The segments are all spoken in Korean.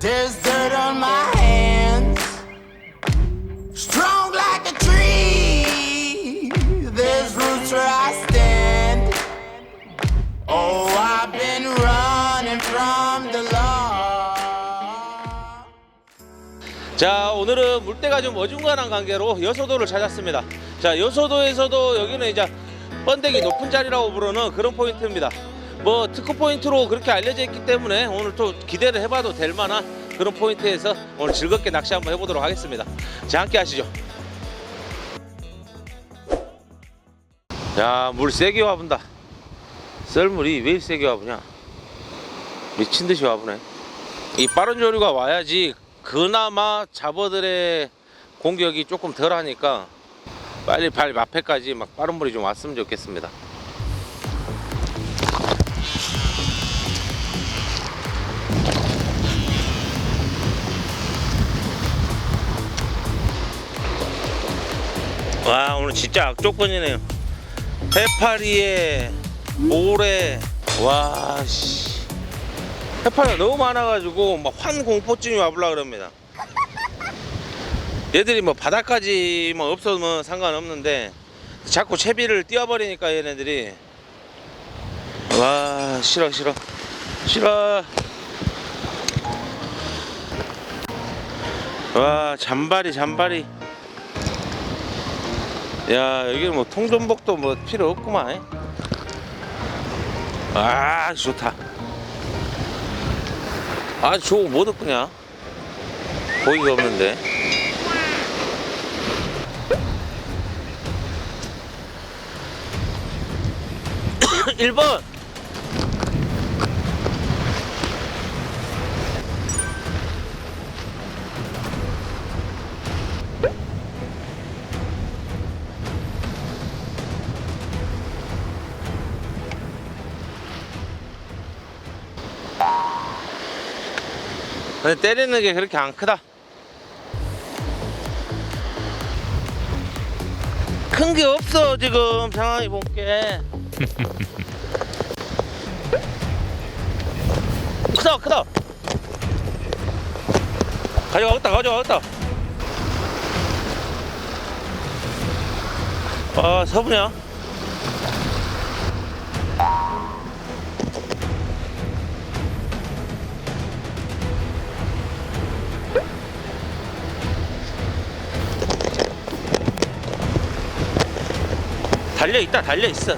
There's dirt on my hands. Strong like a tree. There's roots where I stand. Oh, I've been running from the law. 자 오늘은 물때가 좀 어중간한 관계로 여소도를 찾았습니다 자 여소도에서도 여기는 이제 번데기 높은 자리라고 부르는 그런 포인트입니다 뭐 특허 포인트로 그렇게 알려져 있기 때문에 오늘 또 기대를 해봐도 될 만한 그런 포인트에서 오늘 즐겁게 낚시 한번 해보도록 하겠습니다. 자 함께 하시죠. 자물 세게 와본다. 썰물이 왜 세게 와보냐? 미친 듯이 와보네. 이 빠른 조류가 와야지 그나마 잡어들의 공격이 조금 덜 하니까 빨리 발 앞에까지 막 빠른 물이 좀 왔으면 좋겠습니다. 와 오늘 진짜 악조건이네요. 해파리에 모래. 와씨. 해파리가 너무 많아가지고 막 환공포증이 와보려 그럽니다. 얘들이 뭐 바닥까지 뭐 없어도 상관없는데 자꾸 채비를 띄워버리니까 얘네들이. 와 싫어 싫어. 싫어. 와 잔바리 잔바리 야 여기는 뭐 통전복도 뭐 필요 없구만. 아 좋다. 아 저거 뭐 듣구냐? 보이가 없는데. 1번 근데 때리는 게 그렇게 안 크다. 큰 게 없어 지금 상황이 볼게. 크다 크다. 가져가겠다 가져가겠다. 아 서부냐 달려 있다 달려 있어.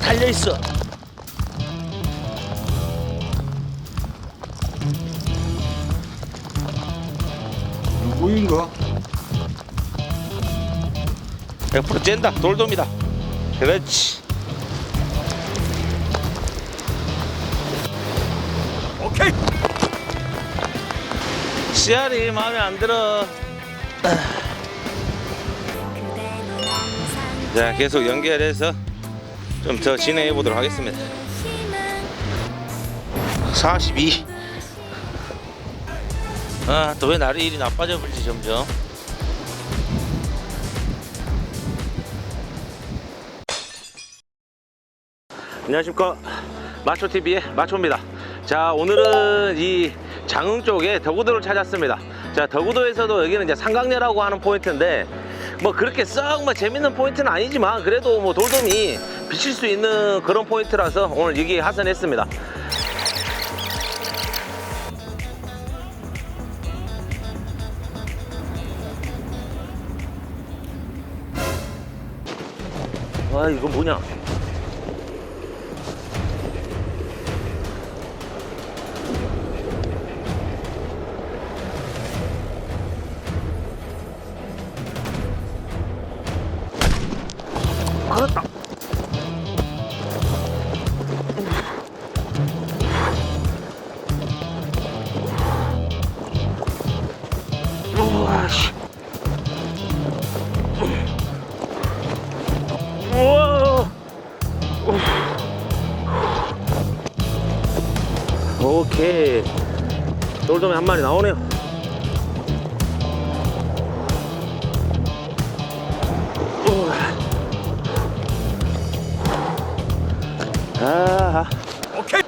달려 있어. 누구인가? 100% 쨘다 돌돔이다. 그렇지. 오케이. 씨알이 마음에 안 들어 자 계속 연결해서 좀 더 진행해 보도록 하겠습니다 42 아, 또 왜 날이 일이 나빠져 버리지 점점. 안녕하십니까. 마초TV의 마초입니다. 자, 오늘은 이 장흥 쪽에 덕우도를 찾았습니다. 자, 덕우도에서도 여기는 이제 상강녀라고 하는 포인트인데, 뭐 그렇게 썩 뭐 재밌는 포인트는 아니지만, 그래도 뭐 돌돔이 비칠 수 있는 그런 포인트라서 오늘 여기 하선했습니다. 와, 이거 뭐냐? 오케이. 돌돔이 한 마리 나오네요. 아. 오케이.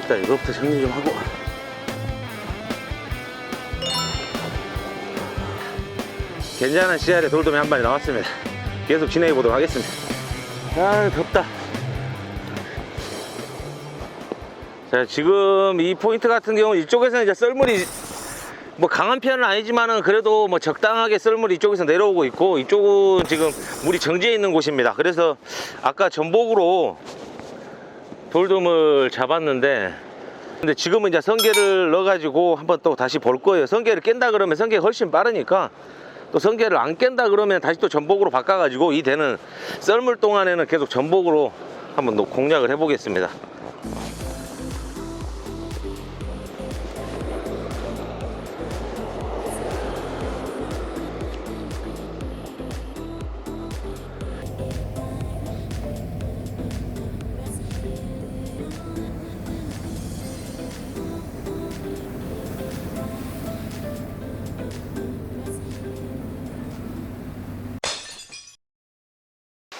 일단 이거부터 정리 좀 하고. 괜찮은 시야에 돌돔이 한 마리 나왔습니다. 계속 진행해 보도록 하겠습니다. 아, 덥다. 자, 지금 이 포인트 같은 경우 이쪽에서는 이제 썰물이 뭐 강한 편은 아니지만은 그래도 뭐 적당하게 썰물이 이쪽에서 내려오고 있고 이쪽은 지금 물이 정지해 있는 곳입니다. 그래서 아까 전복으로 돌돔을 잡았는데 근데 지금은 이제 성게를 넣어가지고 한번 또 다시 볼 거예요. 성게를 깬다 그러면 성게가 훨씬 빠르니까 또 성게를 안 깬다 그러면 다시 또 전복으로 바꿔가지고 이 대는 썰물 동안에는 계속 전복으로 한번 또 공략을 해보겠습니다.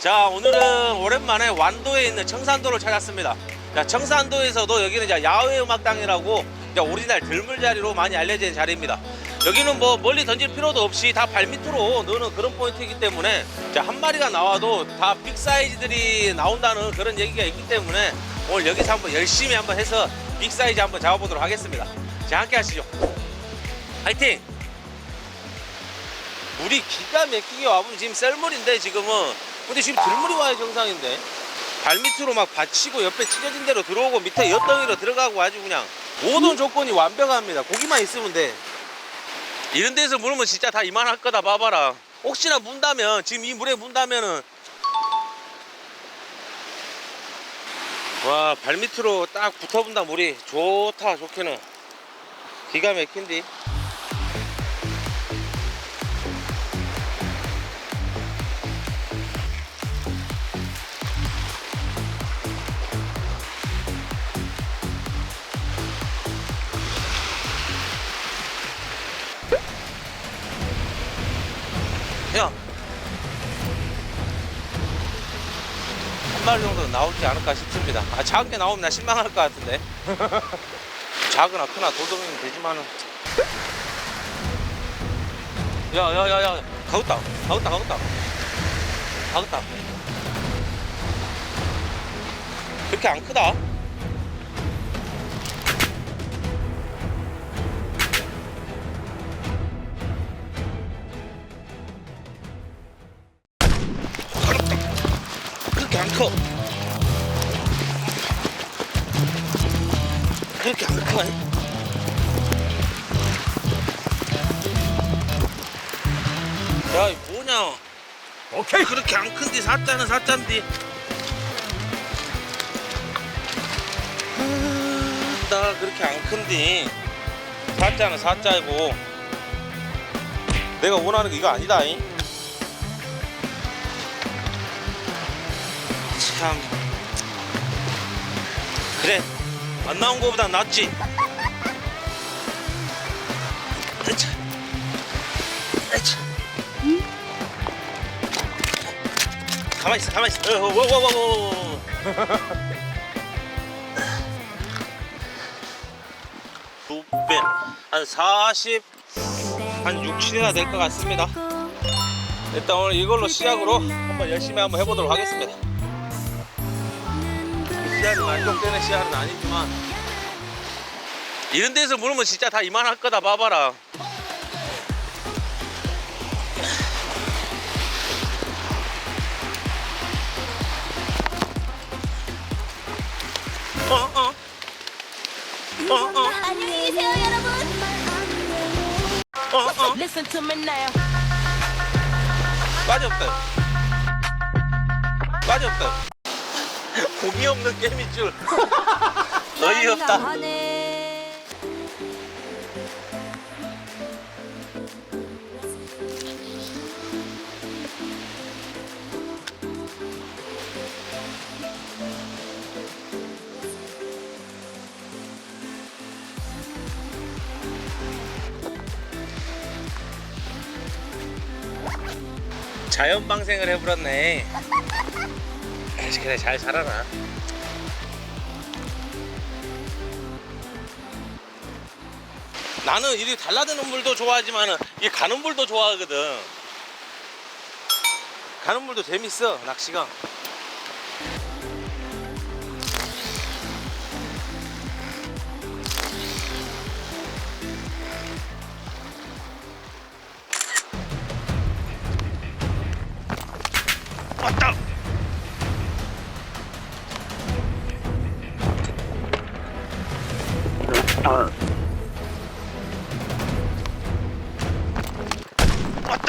자 오늘은 오랜만에 완도에 있는 청산도를 찾았습니다. 자 청산도에서도 여기는 이제 야외 음악당이라고 이제 오리지널 들물자리로 많이 알려진 자리입니다. 여기는 뭐 멀리 던질 필요도 없이 다 발밑으로 넣는 그런 포인트이기 때문에 자, 한 마리가 나와도 다 빅 사이즈들이 나온다는 그런 얘기가 있기 때문에 오늘 여기서 한번 열심히 한번 해서 빅 사이즈 한번 잡아보도록 하겠습니다. 자 함께 하시죠. 화이팅! 물이 기가 막히게 와보면 지금 썰물인데 지금은 근데 지금 들물이 와야 정상인데. 발밑으로 막 받치고 옆에 찢어진 대로 들어오고 밑에 엿덩이로 들어가고 아주 그냥 모든 조건이 완벽합니다. 고기만 있으면 돼. 이런 데서 물으면 진짜 다 이만할 거다 봐봐라. 혹시나 문다면 지금 이 물에 문다면은. 와 발밑으로 딱 붙어본다 물이. 좋다 좋게는. 기가 막힌디 야. 한 마리 정도 나올지 않을까 싶습니다. 아, 작은 게 나오면 나 실망할 것 같은데. 작으나 크나 도둑이면 되지만은. 야, 야, 야, 야. 가겠다. 가겠다, 가겠다. 가겠다. 그렇게 안 크다. 커. 그렇게 안 커. 야, 이 뭐냐? 오케이. 그렇게 안 큰디 사자는 사자인디. 나 그렇게 안 큰디. 사자는 사자이고. 내가 원하는 게 이거 아니다 잉. 참. 그래 안 나온 거보다 낫지. 으차 으차 가만히 있어 가만히 있어. 워. 두배한 40, 한 6, 7이나 될 것 같습니다. 일단 오늘 이걸로 시작으로 한번 열심히 한번 해보도록 하겠습니다. 씨알은 만족되는 씨알은 아니지만 이런 데서 물으면 진짜 다 이만할 거다 봐봐라. 어, 어. 어, 어, 안녕히 계세요 여러분 어, 어. Listen to me now 빠졌다. 빠졌다. 고기 없는 게임인 줄. 어이없다. 하네 자연 방생을 해버렸네. 아이씨, 그래 잘 살아라. 나는 이리 달라드는 물도 좋아하지만 이 가는 물도 좋아하거든. 가는 물도 재밌어 낚시가. 왔다.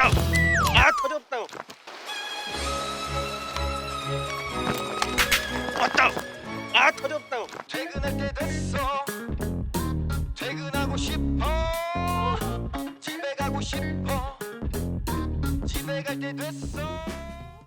아 터졌다. 왔다. 아 터졌다. 퇴근할 때 됐어